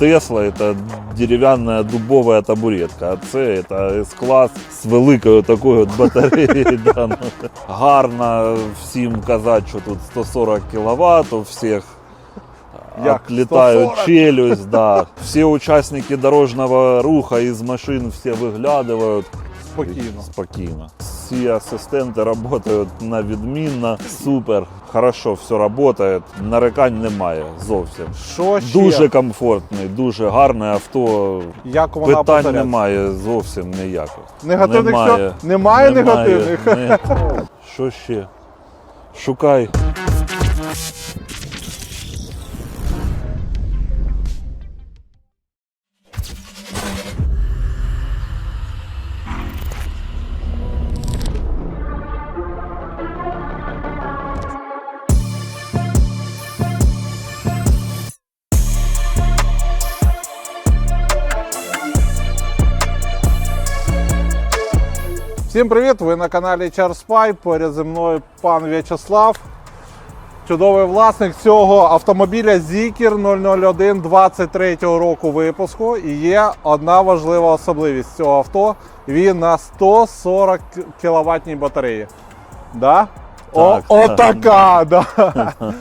Тесла это дерев'яна дубова табуретка, а це это С-клас з великою такою от батареєю. да, ну. Гарно всім казати, що тут 140 кВт, у всіх Як, отлетают 140? челюсть, да. Все участники дорожного руха из машин все выглядывают. Спокійно. Спокійно. Всі асистенти работают на відмінно, супер, хорошо все работает. нарекань немає зовсім. Що ще? Дуже комфортний, дуже гарне авто. Як вона Питань зарядці? немає зовсім ніяких. Негативних немає, що? Немає негативних? Ні. Що ще? Шукай. Всім привіт! Ви на каналі Чарспай. Поряд зі мною пан В'ячеслав. Чудовий власник цього автомобіля Zikr 001 23 року випуску. І є одна важлива особливість цього авто. Він на 140 кВт батареї. Да? О, Так. отака! Да.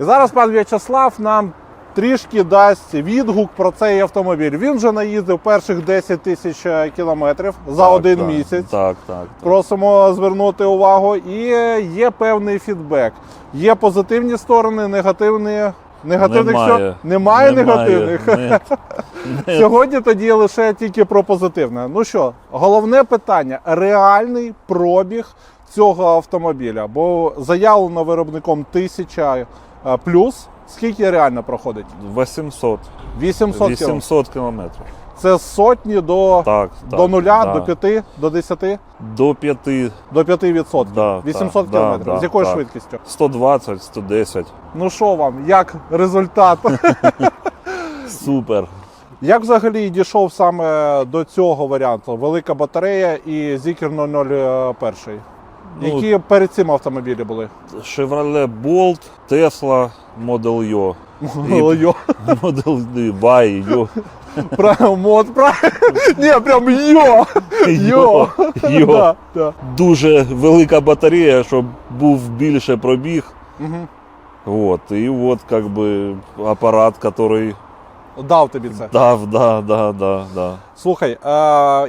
І зараз пан В'ячеслав нам трішки дасть відгук про цей автомобіль. Він вже наїздив перших 10 тисяч е, кілометрів за Так, один так, місяць. Так, так. Просимо звернути увагу. І є певний фідбек. Є позитивні сторони, негативні. Негативних Немає. що? Немає, негативних. Ні. Ні. Сьогодні тоді лише тільки про позитивне. Ну що, головне питання: реальний пробіг цього автомобіля. Бо заявлено виробником 1000 е, плюс. Скільки реально проходить? 800. 800 800 кілометрів. Це з сотні до, Так, так. до нуля, да. до 5, до 10, До 5, до 5 відсотків. Да, 800 да, кілометрів. да, З якою так. швидкістю? 120, 110. Ну що вам, як результат? Супер. як взагалі дійшов саме до цього варіанту? Велика батарея і Zikr 001. Ну, Які перед цим автомобілі були? Chevrolet Bolt, Tesla Model Yo. Йо. Model Y, Yo. Прям мод, прям. Ні, прям йо. Йо. Йо. Да, да. Дуже велика батарея, щоб був більше пробіг. Мгм. Вот. І от как би апарат, який Дав тобі це. дав, да, да, да, да. Слухай, е,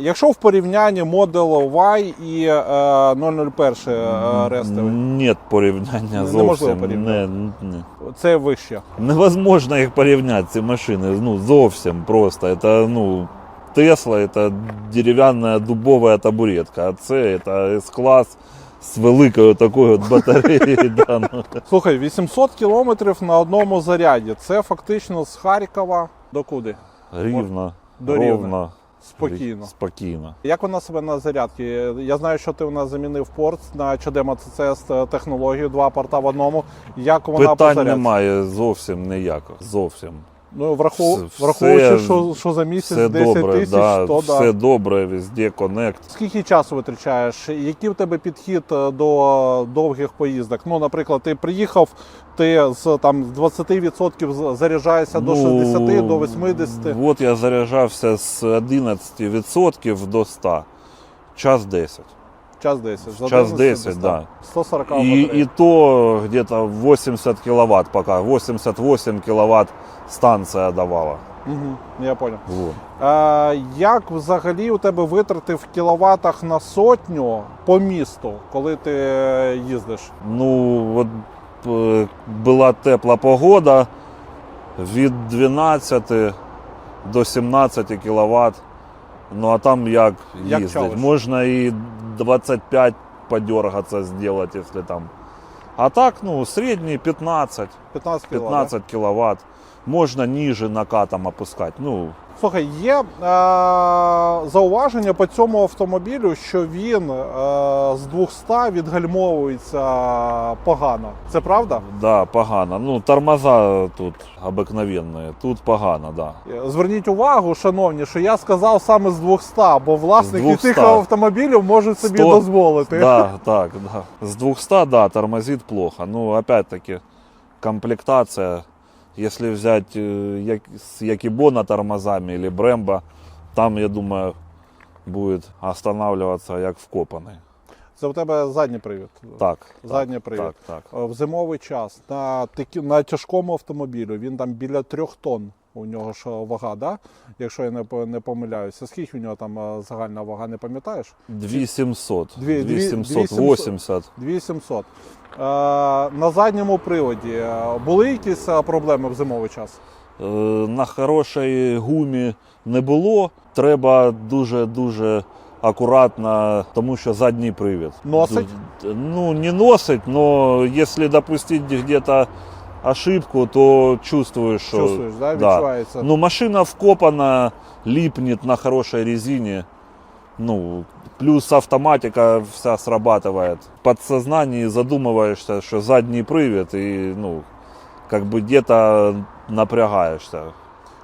якщо в порівнянні Model Y і е, 001 е, рестовий, Нет порівняння Неможливо зовсім. порівняти. Не, не. це вище. Невозможно їх порівняти, ці машини. Ну, зовсім просто. Это, ну, Тесла это дерев'яна дубова табуретка, а це это С-клас з великою такою от батареєю. да, ну. Слухай, 800 кілометрів на одному заряді. Це фактично з Харкова до куди? Рівно, До Рівна. Спокійно. спокійно. Як вона себе на зарядці? Я знаю, що ти у нас замінив порт на CDMA ЦЦС технологію, два порта в одному. Як вона по зарядці? немає зовсім ніякого. Зовсім. Ну, врахов... Все- враховуючи, що, що за місяць Все 10 добре, тисяч, да, то все да. добре, везде коннект. Скільки часу витрачаєш? Який в тебе підхід е, до довгих поїздок? Ну, наприклад, ти приїхав, ти з там з 20% з- заряджаєшся до 60, до 80. От я заряджався з 11% до 100. Час 10. Час 10. За Час 11 10, да. 140 И, и то где-то 80 киловатт пока. 88 киловатт станция давала. Угу, я понял. Вот. Е, як взагалі у тебе витрати в кіловатах на сотню по місту, коли ти їздиш? Ну, вот е, була тепла погода від 12 до 17 киловатт. Ну а там як Як їздить? чалиш? Можна і 25 подергаться сделать, если там. А так, ну, середній 15, 15 кВт. 15 киловатт. Можна ниже накатом опускать. Ну, Слухай, є е, зауваження по цьому автомобілю, що він е, з 200 відгальмовується погано. Це правда? Да, погано. Ну, тормоза тут обыкновенные. Тут погано, да. Зверніть увагу, шановні, що я сказав саме з 200, бо власники З 200. цих автомобілів можуть собі 100. дозволити. Да, так, да. С 200, да, тормозит плохо. Ну, опять-таки, комплектация Если взять э, як- с Якибона тормозами или Брембо, там, я думаю, будет останавливаться як вкопанный. Це у тебе задній привід. Так. Задній так, привід. Так, так. Е, В зимовий час на, на тяжкому автомобілю він там біля трьох тонн. У нього ж вага, да? якщо я не, не помиляюся. Скільки у нього там е, загальна вага, не пам'ятаєш? 2700, Дві- дві- 2780. 2700. Е, на задньому приводі е, були якісь е, проблеми в зимовий час? Е, На хорошій гумі не було. Треба дуже-дуже акуратно, тому що задній привід. Носить? Ну, не носить, но если допустить где-то ошибку, то чувствуешь, что... Чувствуєш, да? да. відчувається? Ну, машина вкопана, липнет на хорошей резине. Ну, плюс автоматика вся срабатывает. В подсознании задумываешься, что задний привод, и, ну, как бы где-то напрягаешься.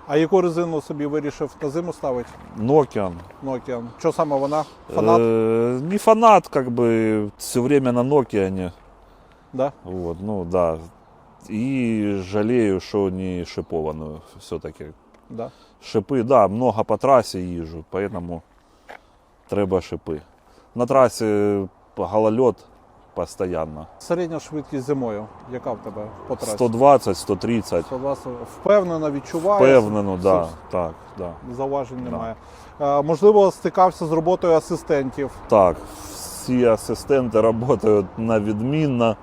А яку резину собі вирішив на зиму ставити? Nokian. Nokia. Що саме вона? Фанат? Э, не фанат, как бы, все время на Nokian. Да? Вот, ну, да. И жалею, что не шипованную все-таки. Да. Шипи, да, много по трасі їжджу, поэтому треба шипи. На трасі голольот постійно. Середня швидкість зимою. Яка в тебе по трасі? 120, 130. 120. Впевнено відчуваєш? Впевнено, да, так, да. Зауважень Да. немає. Е, можливо, стикався з роботою асистентів. Так, всі асистенти працюють на відмінно.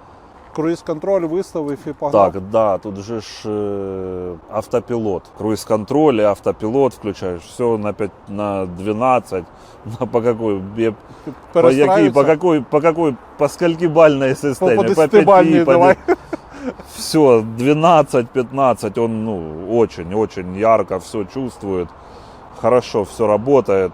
Круїз-контроль виставив і погнав. Так, да, тут же ж е, автопілот. Круїз-контроль, і автопілот включаєш. Все на 5, на 12. На по какой, бе- по, якій, Перестраються? по какой, по какой, по скольки-бальной по, системі? по По 10-бальній пяти, по давай. Все, 12-15, он ну, очень-очень ярко все чувствует. Хорошо все работает.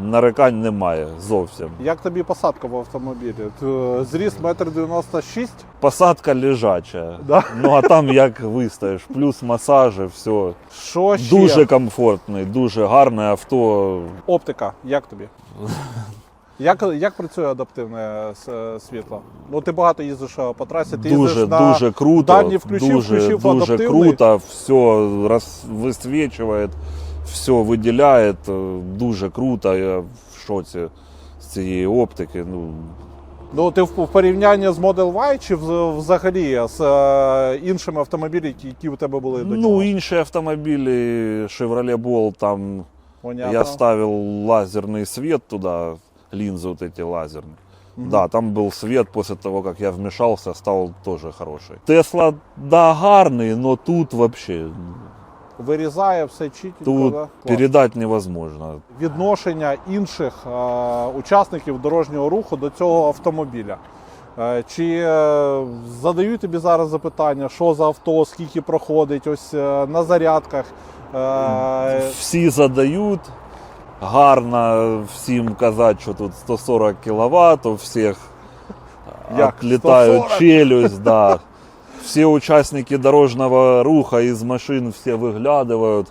Нарекань немає зовсім. Як тобі посадка в автомобілі? Т- Зріст 1,96 м. Посадка лежача. Да. Ну а там як вистоїш, плюс масажі, все. Що ще? Дуже комфортний, дуже гарне авто. Оптика, як тобі? Як, як працює адаптивне світло? Ну ти багато їздиш е, по трасі, ти Дуже, їздиш на дуже круто. дальні включив, дуже, включив дуже адаптивний. круто, все роз, висвічує, все виділяє. Дуже круто. Я в шоці з цієї оптики. Ну, Ну, ти в в порівнянні з Model Y чи вз- взагалі з е, іншими автомобілями, які- які у тебе були до ну нього? інші автомобілі Chevrolet Ball, там Понятно. я ставил лазерный свет туда, линзы вот эти лазерные. Да, там был свет после того, как я вмешался, стал тоже хороший. Тесла, да, гарный, но тут вообще, Вирізає все чітко. тут да? Клас. передать невозможно. Відношення інших е, учасників дорожнього руху до цього автомобіля. Е, Чи е, задають тобі зараз запитання, що за авто, скільки проходить, ось е, на зарядках. Е, Всі задають, гарно всім казати, що тут 140 кВт, у всіх Як? отлетают 140? челюсть, да. Все участники дорожного руха из машин все выглядывают.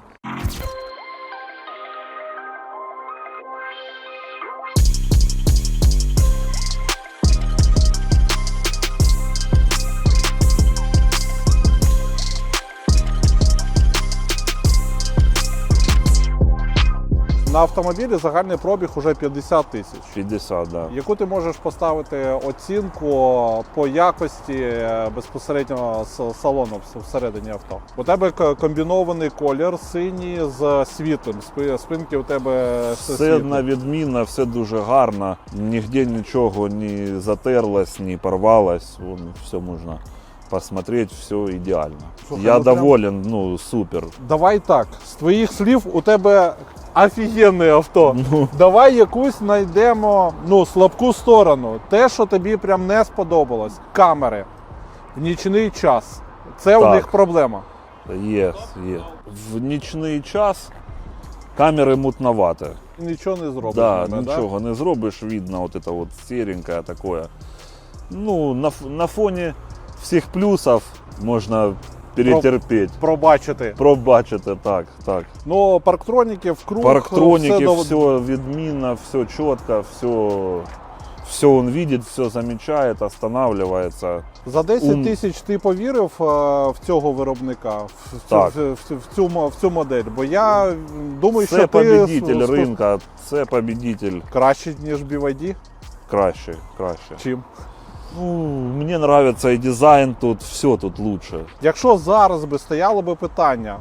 На автомобілі загальний пробіг уже 50 тисяч. 50, да. Яку ти можеш поставити оцінку по якості е, безпосередньо з салону всередині авто? У тебе комбінований колір синій з світлим. Спи- Спинки у тебе все Все світле. на відмінно, все дуже гарно. Нігде нічого не затерлось, не порвалось. Вон, все можна посмотреть, все ідеально. Слухай, Я ну прям- доволен, ну супер. Давай так, з твоїх слів у тебе офігенне авто. Ну, Давай якусь знайдемо ну, слабку сторону. Те, що тобі прям не сподобалось. Камери в нічний час. Це у Так. них проблема. є, є. В нічний час камери мутноваті. Нічого не зробиш. Да, ними, нічого не зробиш, видно вот это вот серенькое такое. Ну, на, ф- на фоні всіх плюсів можна перетерпіти. Пробачити. Пробачити, так, так. Ну, парктроніки в круг. Парктроніки, все, все, відмінно, все чітко, все, Все он видит, все замечает, останавливается. За 10 тисяч ти повірив е, в цього виробника, в цю, Так. в, в цю, в цю модель? Бо я думаю, Це що ти победитель с- ринка, це победитель краще, ніж BYD. краще, краще. Чим? Ну, мне нравится и дизайн тут, все тут лучше. Якщо зараз би стояло би питання,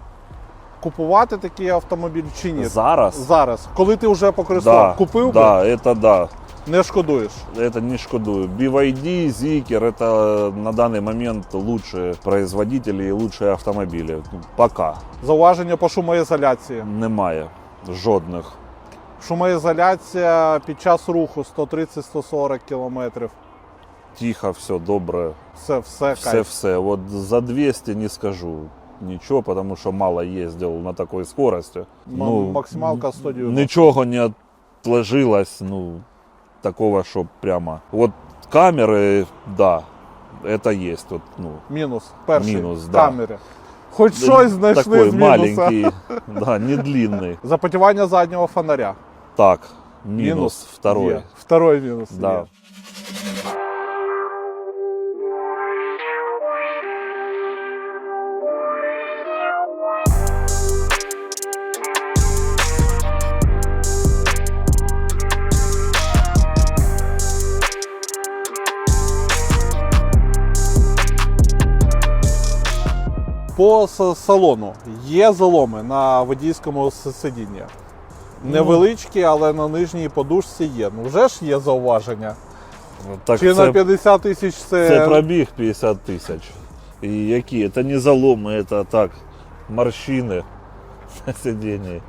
купувати такий автомобіль чи ні? Зараз? Зараз, коли ти вже покористував, Да, купив би, да, это да. не шкодуєш. Это не шкодую. BYD, Zikr это на данный момент лучшие производители и лучшие автомобили. Ну, Пока Зауваження по шумоізоляції. немає жодних. Шумоізоляція під час руху 130-140 км. Тихо, все добре. Все, все, Все, кайф. все. Вот за 200 не скажу ничего, потому что мало ездил на такой скорости. Ну, М- максималка 190. Ничего не отложилось, ну, такого, что прямо. Вот камеры, да, это есть. Вот, ну, Мінус. Перший Мінус, в да. камері. Хоч щось знайшли такой з мінуса. маленький, да, не длинный. Запотівання заднього фонаря. Так, минус, второй. Є. Второй мінус. Да. Є. По салону є заломи на водійському сидінні. Невеличкі, але на нижній подушці є. Ну вже ж є зауваження. Так Чи це, на 50 тисяч це, це пробіг 50 тисяч. І які? Це не заломи, це так, морщини на сидінні.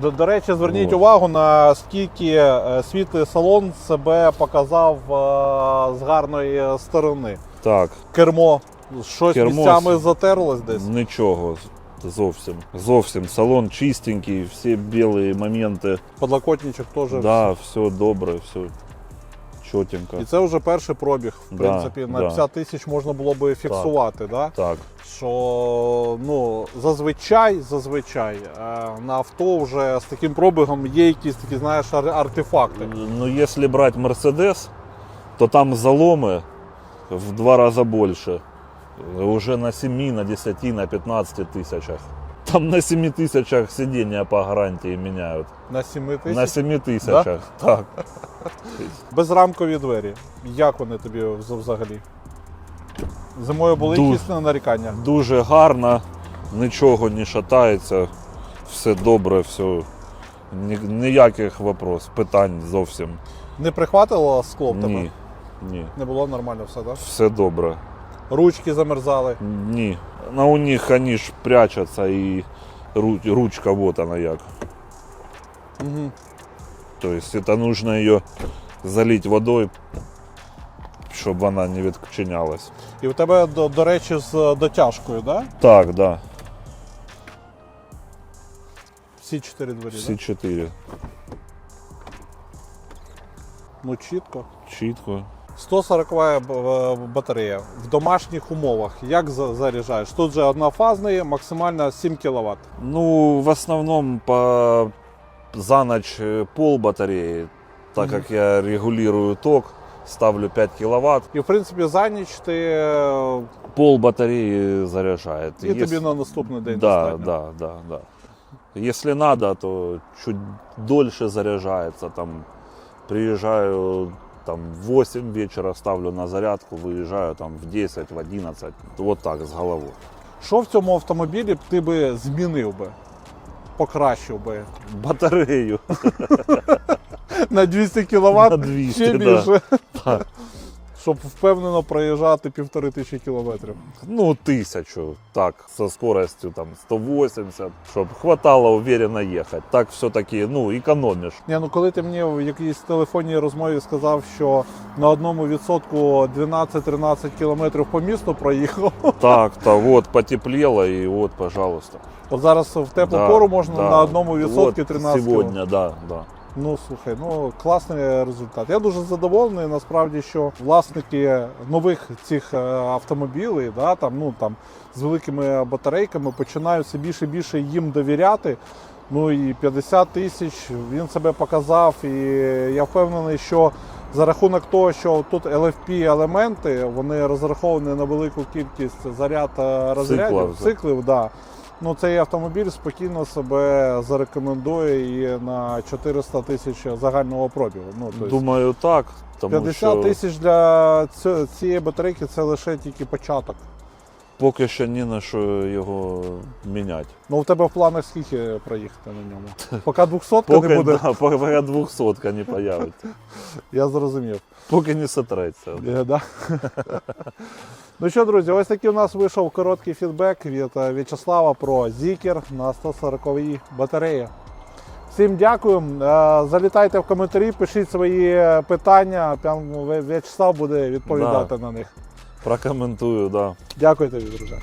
До, до речі, зверніть Вот. увагу, наскільки е, світлий салон себе показав е, з гарної сторони. Так, Кермо щось Кермо місцями затерлось десь. нічого зовсім. Зовсім. Салон чистенький, всі білі моменти. Подлокотничок теж. Да, все добре, все чотенько. І це вже перший пробіг. В Да, принципі, на да. 50 тисяч можна було би фіксувати. Да? Так. Що ну, зазвичай, зазвичай е, на авто вже з таким пробігом є якісь такі, знаєш, артефакти. Ну, если брать Мерседес, то там заломы в два раза больше Уже на 7, на 10, на 15 тысячах. Там на 7 тысячах сиденья по гарантии меняют. На 7 тисяч. На 7 тысячах. Так. Безрамкові двері. Як вони тобі вз- взагалі? Зимою були Ду- якісь нарікання? Дуже гарно, нічого не шатається, все добре, все. Ні- Ніяких вопрос, питань зовсім. Не прихватило скло в тебе? Ні. Ні. Не було нормально все, так? Все добре. Ручки замерзали. Ні. Ну, у них они ж прячутся і ручка вот она як. Угу. То есть это нужно ее залить водой, щоб вона не відчинялась. І в тебе, до, до речі, з дотяжкою, да? Так, да, Всі чотири двері, всі да? Ну чітко. Чітко. 140 б- б- батарея в домашніх умовах. Як заряджаєш? Тут же однофазний, максимально 7 кВт. Ну, в основном по за ночь э, пол батареи, так как я регулирую ток, ставлю 5 киловатт, І в принципі за ніч ти е, пол батареи заряжает. і Если- тобі на наступний день Да, достатньо. да, да, да. Если надо, то чуть дольше заряжается. Там приезжаю там в 8 вечера, ставлю на зарядку, виїжджаю там в 10, в 11. Вот так з головою. Що в цьому автомобілі ти би змінив би? Покращив би Батарею. на 200 кВт На 200, ще да. більше, Так щоб впевнено проїжджати півтори тисячі кілометрів. Ну, тысячу. Так, со скоростью там 180, чтобы хватало уверенно ехать. Так все-таки, ну, экономишь. Ні, ну коли ти мені в якійсь телефонній розмові сказав, що на одному відсотку 12-13 кілометрів по місту проїхав, Так-то вот потеплело и вот, пожалуйста. от зараз в теплу Да, пору можна да. на одному відсотку Вот 13 Сегодня, да, да. Ну слухай, ну класний результат. Я дуже задоволений. Насправді, що власники нових цих е, автомобілів, да, там, ну, там, з великими батарейками починають все більше і більше їм довіряти. Ну і 50 тисяч він себе показав. І я впевнений, що За рахунок того, що тут LFP елементи, вони розраховані на велику кількість заряд е, розрядів, Циклів, циклів, да. Ну, цей автомобіль спокійно себе зарекомендує і на 400 тисяч загального пробігу. Ну, тобто Думаю, так. Тому 50 що тисяч для цієї батарейки це лише тільки початок. Поки що ні на що його міняти. Ну, у тебе в планах скільки проїхати на ньому? Поки 200 Поки, не буде, да, поки 200 не появиться. я зрозумів. Поки не сотреться. Е, да? ну що, друзі, ось такий у нас вийшов короткий фідбек від е, В'ячеслава про Zikr на 140-й батареї. Всім дякую. Е, Залітайте в коментарі, пишіть свої питання. В'ячеслав буде відповідати на них. Прокоментую, да. Дякую тобі, друже.